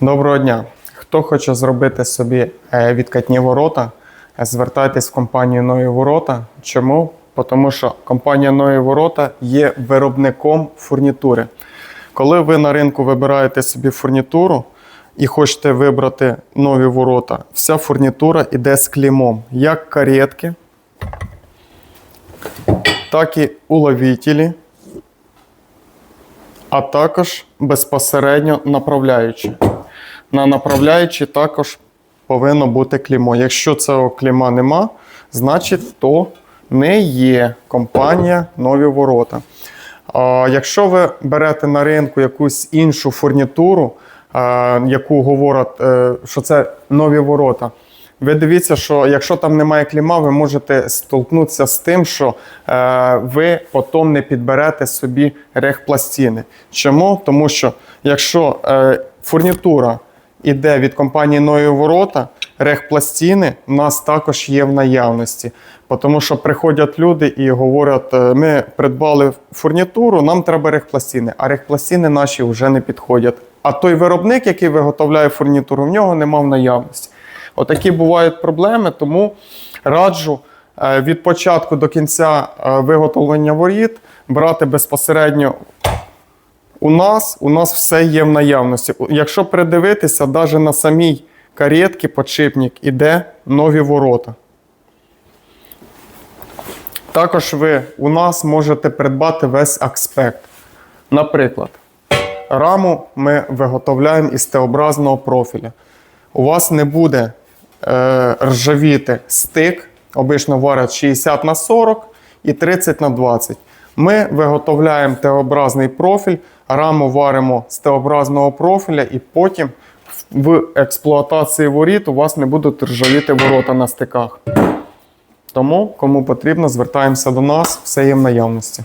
Доброго дня! Хто хоче зробити собі е, відкатні ворота, е, звертайтесь в компанію Нові Ворота. Чому? Тому що компанія Нові Ворота є виробником фурнітури. Коли ви на ринку вибираєте собі фурнітуру і хочете вибрати нові ворота, вся фурнітура йде з клеймом, як каретки, так і уловітелі, а також безпосередньо направляючі. На направляючі також повинно бути клеймо. Якщо цього клейма нема, значить то не є компанія нові ворота. А якщо ви берете на ринку якусь іншу фурнітуру, а, яку говорять, е, що це нові ворота, ви дивіться, що якщо там немає кліма, ви можете столкнутися з тим, що е, ви потім не підберете собі рехпластини. Чому? Тому що якщо е, фурнітура іде від компанії Нові Ворота, рехпластини у нас також є в наявності. Тому що приходять люди і говорять: е, ми придбали фурнітуру, нам треба рехпластини, а рехпластини наші вже не підходять. А той виробник, який виготовляє фурнітуру, в нього нема в наявності. Отакі бувають проблеми, тому раджу е, від початку до кінця е, виготовлення воріт брати безпосередньо у нас, у нас все є в наявності. Якщо придивитися, навіть на самій каретці подшипник іде нові ворота. Також ви у нас можете придбати весь аспект. Наприклад, раму ми виготовляємо із Т-образного профіля. У вас не буде е, ржавіти стик, обично варять 60 на 40 і 30 на 20. Ми виготовляємо Т-образний профіль, раму варимо з Т-образного профіля, і потім в експлуатації воріт у вас не будуть ржавіти ворота на стиках. Тому, кому потрібно, звертаємося до нас, все є в наявності.